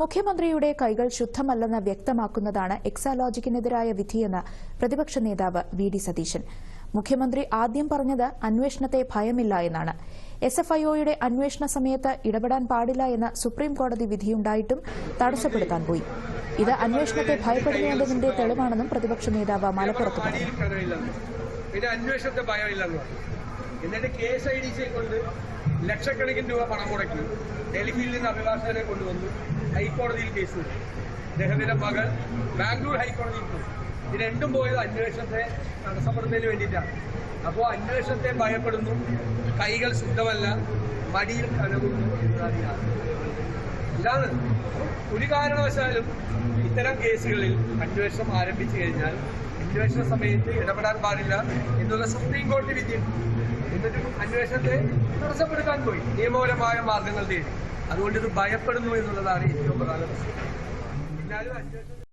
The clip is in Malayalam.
മുഖ്യമന്ത്രിയുടെ കൈകൾ ശുദ്ധമല്ലെന്ന് വ്യക്തമാക്കുന്നതാണ് എക്സാലോജിക്കിനെതിരായ വിധിയെന്ന് പ്രതിപക്ഷ നേതാവ് വി ഡി സതീശൻ. മുഖ്യമന്ത്രി ആദ്യം പറഞ്ഞത് അന്വേഷണത്തെ ഭയമില്ല എന്നാണ്. എസ് എഫ് ഐഒയുടെ അന്വേഷണ സമയത്ത് ഇടപെടാൻ പാടില്ല എന്ന സുപ്രീംകോടതി വിധിയുണ്ടായിട്ടും തടസ്സപ്പെടുത്താൻ പോയി. ഇത് അന്വേഷണത്തെ ഭയപ്പെടുന്നുവെന്നതിന്റെ തെളിവാണെന്നും പ്രതിപക്ഷ നേതാവ് മലപ്പുറത്ത് പറഞ്ഞു. പണിയിൽ കെ എന്നിട്ട് കേസ് ഐ ഡി സിയെ കൊണ്ട് ലക്ഷക്കണക്കിന് രൂപ പണം മുടക്കി ഡൽഹിയിൽ നിന്ന് അഭിഭാഷകരെ കൊണ്ടുവന്നു ഹൈക്കോടതിയിൽ കേസ് അദ്ദേഹത്തിന്റെ മകൾ ബാംഗ്ലൂർ ഹൈക്കോടതിയിൽ പോയി. ഇത് രണ്ടും പോയത് അന്വേഷണത്തെ തടസ്സപ്പെടുന്നതിന് വേണ്ടിയിട്ടാണ്. അപ്പോൾ അന്വേഷണത്തെ ഭയപ്പെടുന്നു. കൈകൾ ശുദ്ധമല്ല. മടിയിൽ കനകുന്നു എന്നതാണ് അല്ലാതെ ഒരു കാരണവശാലും ഇത്തരം കേസുകളിൽ അന്വേഷണം ആരംഭിച്ചു കഴിഞ്ഞാൽ അന്വേഷണ സമയത്ത് ഇടപെടാൻ പാടില്ല എന്നുള്ള സുപ്രീം കോടതി വിധി. എന്നിട്ടും അന്വേഷണത്തെ തടസ്സപ്പെടുത്താൻ പോയി. നിയമപരമായ മാർഗങ്ങൾ തേടി. അതുകൊണ്ട് ഇത് ഭയപ്പെടുന്നു എന്നുള്ളതാണ് ഏറ്റവും പ്രധാന പ്രശ്നം. എന്നാലും അന്വേഷണം